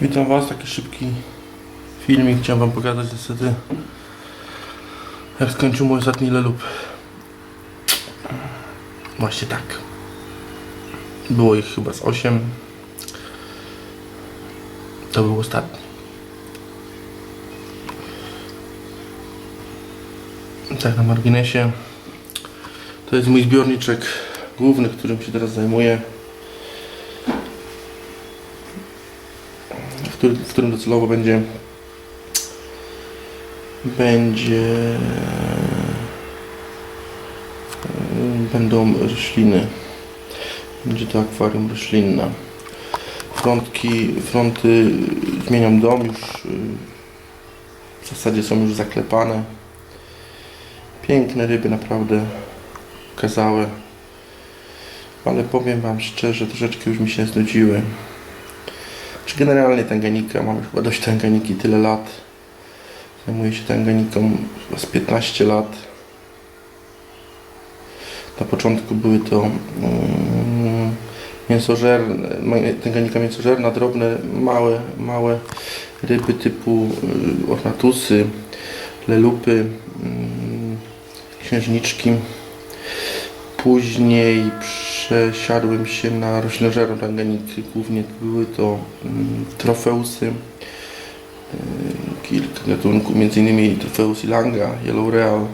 Witam Was, taki szybki filmik. Chciałem Wam pokazać niestety jak skończył mój ostatni lelup. Właśnie tak. Było ich chyba z 8. To był ostatni. Tak na marginesie. To jest mój zbiorniczek główny, którym się teraz zajmuję. W którym, w którym docelowo będzie będzie będą rośliny. Będzie to akwarium roślinne. Frontki, fronty zmieniam dom już w zasadzie są już zaklepane. Piękne ryby naprawdę okazałe. Ale powiem wam szczerze troszeczkę już mi się znudziły czy generalnie tanganika, mam już chyba dość tanganiki tyle lat. Zajmuję się tanganiką chyba z 15 lat. Na początku były to mm, mięsożerne, tanganika mięsożerna, drobne, małe, małe ryby typu y, ornatusy, lelupy, mm, księżniczki. Później przesiadłem się na roślinożerną tanganiki. Głównie były to mm, trofeusy. y, Kilka gatunków, m.in. trofeus ilanga, yellow real. y,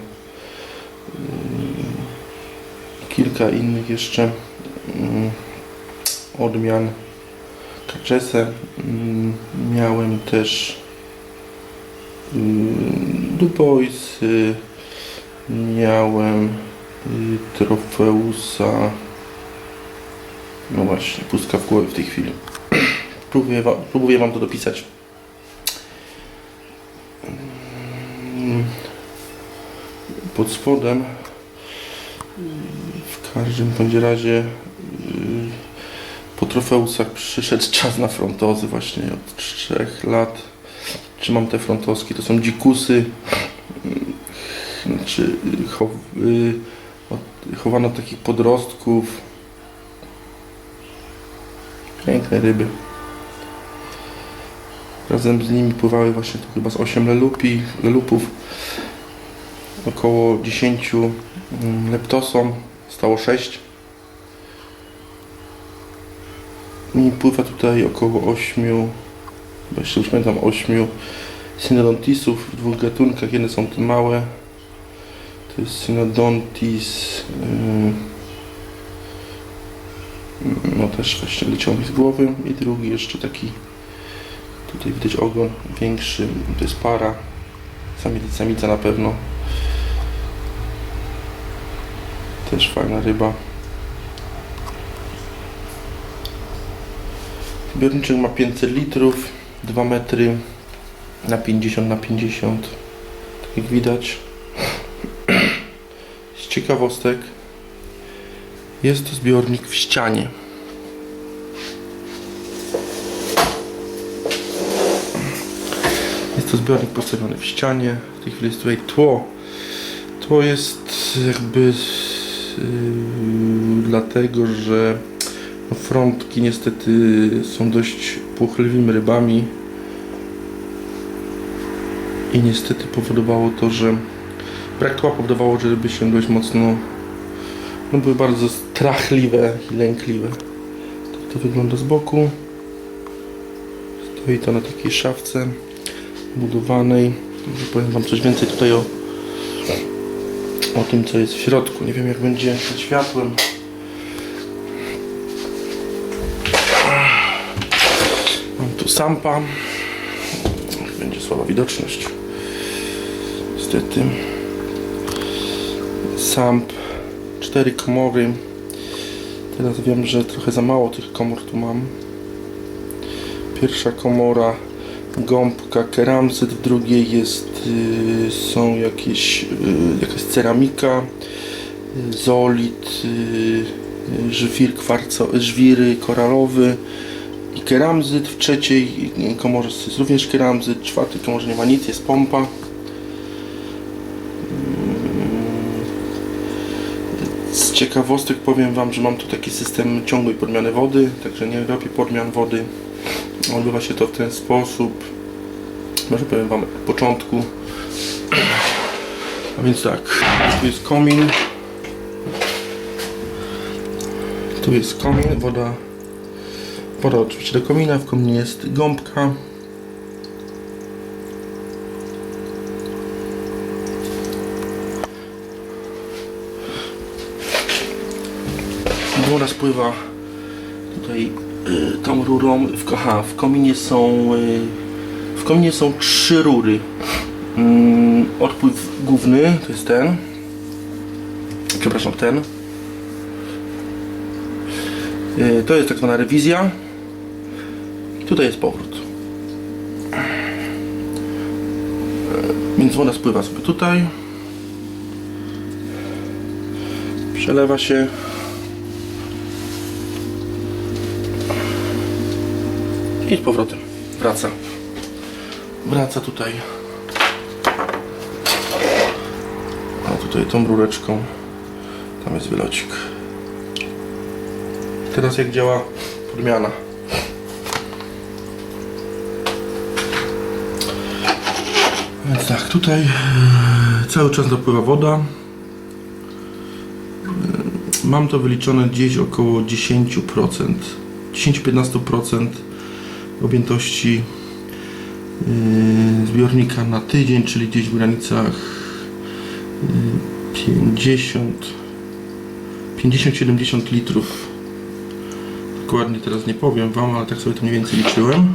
Kilka innych jeszcze mm, odmian. Kaczesę. mm, Miałem też y, duboisy. Miałem y, Trofeusa. No właśnie, pustka w głowie w tej chwili. Próbuję wam, próbuję wam to dopisać. Mm, Pod spodem w każdym bądź razie y, po Trofeusach przyszedł czas na frontozy właśnie od 3 lat. Trzymam te frontoski, to są dzikusy. Znaczy, chow, y, chowano takich podrostków. Piękne ryby. Razem z nimi pływały właśnie tu chyba z 8 lelupi, lelupów. Około 10 mm, leptosom. Stało 6. I pływa tutaj około 8, chyba jeszcze już pamiętam 8 synodontisów w dwóch gatunkach. Jedne są te małe, to jest Synodontis. Yy, no też właśnie leciał mi z głowy. I drugi jeszcze taki. Tutaj widać ogon większy. To jest para. Samica, samica na pewno. Też fajna ryba. Zbiorniczek ma 500 litrów, 2 metry na 50 na 50. Tak jak widać. Z ciekawostek jest to zbiornik w ścianie. Jest to zbiornik postawiony w ścianie. W tej chwili jest tutaj tło. Tło jest jakby yy, dlatego, że no, frątki niestety są dość płochliwymi rybami. I niestety powodowało to, że brak tła powodowało, że ryby się dość mocno no były bardzo strachliwe i lękliwe. Tak to wygląda z boku. Stoi to na takiej szafce budowanej. Powiem Wam coś więcej tutaj o, o tym, co jest w środku. Nie wiem, jak będzie ze światłem. Mam tu sampa. Będzie słaba widoczność. Niestety. Samp. Cztery komory. Teraz wiem, że trochę za mało tych komór tu mam. Pierwsza komora gąbka keramzyt, w drugiej jest, y, są jakieś, y, jakaś ceramika, y, zolit, y, y, żwir kwarco, żwiry koralowy i keramzyt. W trzeciej komorze jest również keramzyt, w czwartej komorze nie ma nic, jest pompa. Ciekawostek powiem Wam, że mam tu taki system ciągłej podmiany wody, także nie robię podmian wody Odbywa się to w ten sposób. Może powiem Wam od początku. A więc tak, tu jest komin. Tu jest komin, woda. Woda oczywiście do komina, w kominie jest gąbka. Woda spływa tutaj y, tą rurą. W, aha, w kominie są y, w kominie są trzy rury. Mm, odpływ główny to jest ten. Przepraszam, ten. Y, to jest tak zwana rewizja. I tutaj jest powrót. Więc woda spływa sobie tutaj. Przelewa się. I z powrotem wraca. Wraca tutaj. A tutaj tą rureczką. Tam jest wylocik. Teraz jak działa podmiana. Więc tak, tutaj e, cały czas dopływa woda. E, Mam to wyliczone gdzieś około 10%. 10-15% objętości yy, zbiornika na tydzień, czyli gdzieś w granicach yy, 50 50-70 litrów. Dokładnie teraz nie powiem Wam, ale tak sobie to mniej więcej liczyłem.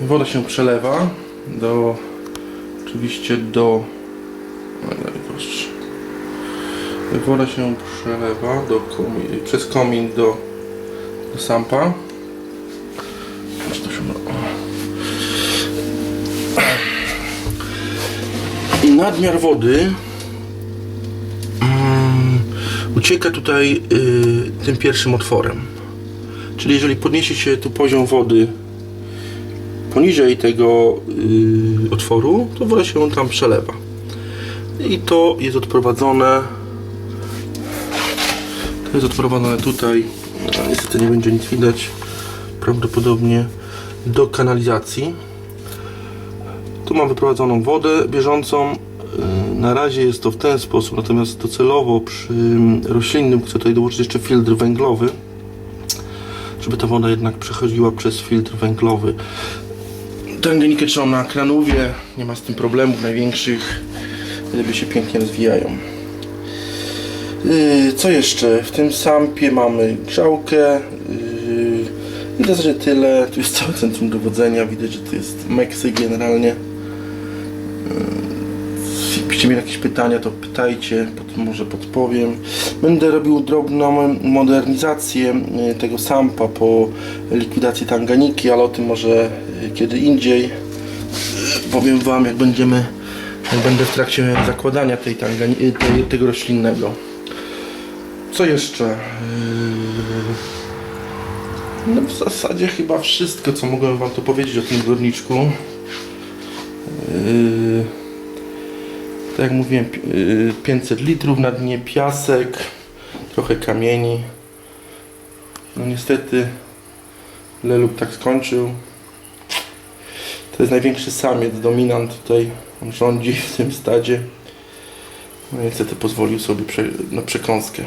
Woda się przelewa do oczywiście do no. Woda się przelewa do komin, przez komin do, do sampa. Nadmiar wody mm, ucieka tutaj y, tym pierwszym otworem. Czyli jeżeli podniesie się tu poziom wody poniżej tego y, otworu, to woda się tam przelewa. I to jest odprowadzone. To jest odprowadzone tutaj. No, niestety nie będzie nic widać. Prawdopodobnie do kanalizacji. Tu mam wyprowadzoną wodę bieżącą. Yy, Na razie jest to w ten sposób, natomiast docelowo przy roślinnym chcę tutaj dołożyć jeszcze filtr węglowy, żeby ta woda jednak przechodziła przez filtr węglowy. Tęgenikę trzymam na kranówie, nie ma z tym problemów największych, ryby się pięknie rozwijają. Yy, Co jeszcze? W tym sampie mamy grzałkę. yy, I w zasadzie tyle. Tu jest całe centrum dowodzenia. Widać, że to jest Meksyk generalnie. Jakbyście mieli jakieś pytania, to pytajcie, może podpowiem. Będę robił drobną modernizację yy, tego sampa po likwidacji tanganiki, ale o tym może yy, kiedy indziej. Yy, Powiem Wam, jak będziemy, jak będę w trakcie zakładania tej tangani, tej, tego roślinnego. Co jeszcze? No w zasadzie chyba wszystko, co mogłem Wam tu powiedzieć o tym zbiorniczku. Yy, Tak jak mówiłem, pi- yy, 500 litrów na dnie, piasek, trochę kamieni. No niestety Lelub tak skończył. To jest największy samiec, dominant tutaj. On rządzi w tym stadzie. No niestety pozwolił sobie prze, na przekąskę.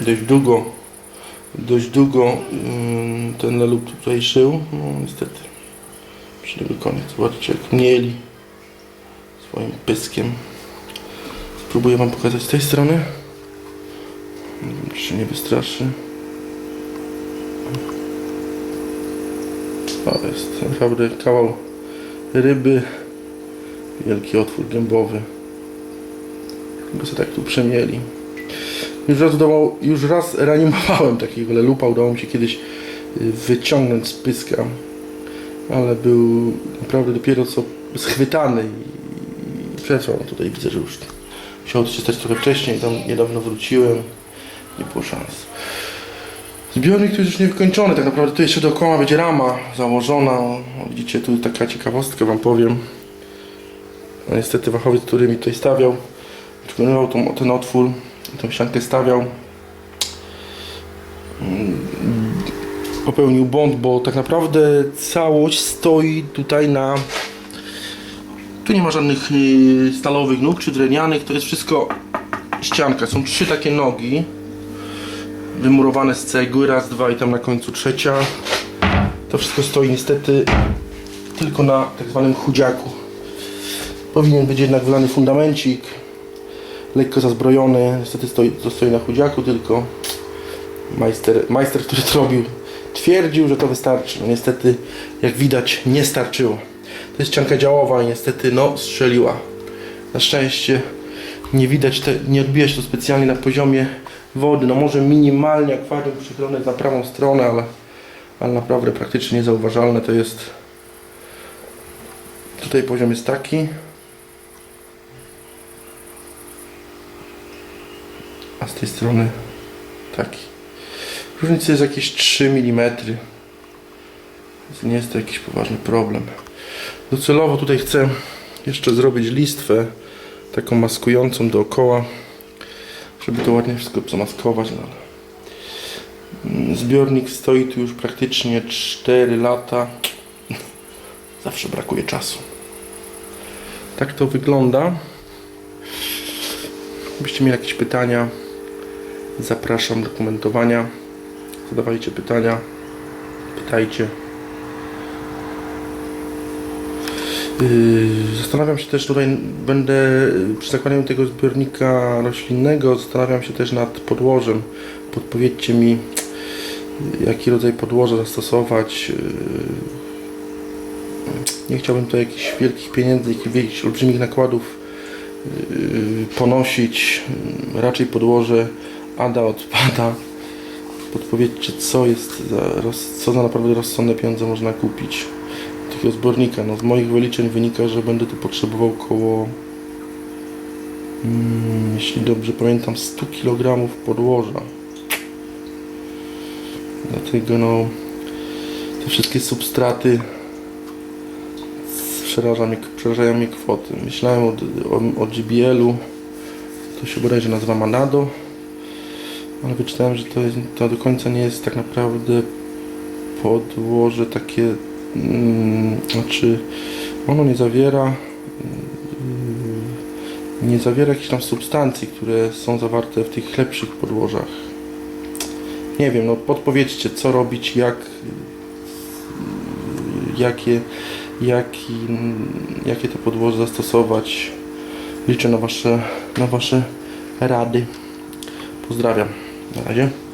Dość długo, dość długo ten lelub tutaj szył. No niestety. Przyszedł koniec. Zobaczcie jak mieli swoim pyskiem. Spróbuję wam pokazać z tej strony. Nie wiem, czy się nie wystraszy. To jest naprawdę kawał ryby. Wielki otwór gębowy. Go sobie tak tu przemieli. Już raz, udało, już raz reanimowałem takiego lelupa. Udało mi się kiedyś y, wyciągnąć z pyska. Ale był naprawdę dopiero co schwytany i. No tutaj widzę, że już musiał stać trochę wcześniej. Tam niedawno wróciłem. Nie było szans. Zbiornik tu jest już niewykończony, tak naprawdę tu jeszcze dookoła będzie rama założona. O, widzicie, tu taka ciekawostka wam powiem. No, niestety wachowiec, który mi tutaj stawiał, wykonywał ten otwór, tą ściankę stawiał. Popełnił błąd, bo tak naprawdę całość stoi tutaj na tu nie ma żadnych y, stalowych nóg czy drewnianych, to jest wszystko ścianka. Są trzy takie nogi wymurowane z cegły, raz, dwa i tam na końcu trzecia. To wszystko stoi niestety tylko na tak zwanym chudziaku. Powinien być jednak wylany fundamencik, lekko zazbrojony. Niestety stoi, to stoi na chudziaku tylko. Majster, majster, który to robił, twierdził, że to wystarczy. No niestety, jak widać, nie starczyło. To jest ścianka działowa i niestety, no, strzeliła. Na szczęście nie widać, te, nie odbija się to specjalnie na poziomie wody. No może minimalnie akwarium przychylone na prawą stronę, ale, ale naprawdę praktycznie niezauważalne to jest. Tutaj poziom jest taki. A z tej strony taki. Różnica jest jakieś 3 mm. Więc nie jest to jakiś poważny problem. Docelowo tutaj chcę jeszcze zrobić listwę taką maskującą dookoła, żeby to ładnie wszystko zamaskować. No. Mm, Zbiornik stoi tu już praktycznie 4 lata. Zawsze brakuje czasu. Tak to wygląda. Gdybyście mieli jakieś pytania, zapraszam do komentowania. Zadawajcie pytania, pytajcie. Yy, Zastanawiam się też tutaj, będę przy zakładaniu tego zbiornika roślinnego, zastanawiam się też nad podłożem. Podpowiedzcie mi, jaki rodzaj podłoża zastosować. Yy, Nie chciałbym tu jakichś wielkich pieniędzy, jakichś olbrzymich nakładów yy, ponosić. Raczej podłoże ADA odpada. Podpowiedzcie, co jest za, co za naprawdę rozsądne pieniądze można kupić takiego zbiornika. No, z moich wyliczeń wynika, że będę tu potrzebował około, mm, jeśli dobrze pamiętam, 100 kg podłoża. Dlatego no, te wszystkie substraty przeraża mnie, przerażają mnie kwoty. Myślałem o, o, o GBL-u, to się bodajże nazywa Manado, ale wyczytałem, że to, jest, to do końca nie jest tak naprawdę podłoże takie Mm, znaczy ono nie zawiera mm, nie zawiera jakichś tam substancji, które są zawarte w tych lepszych podłożach. Nie wiem, no podpowiedzcie co robić, jak jakie jaki, jakie te podłoże zastosować. Liczę na wasze na wasze rady. Pozdrawiam. Na razie.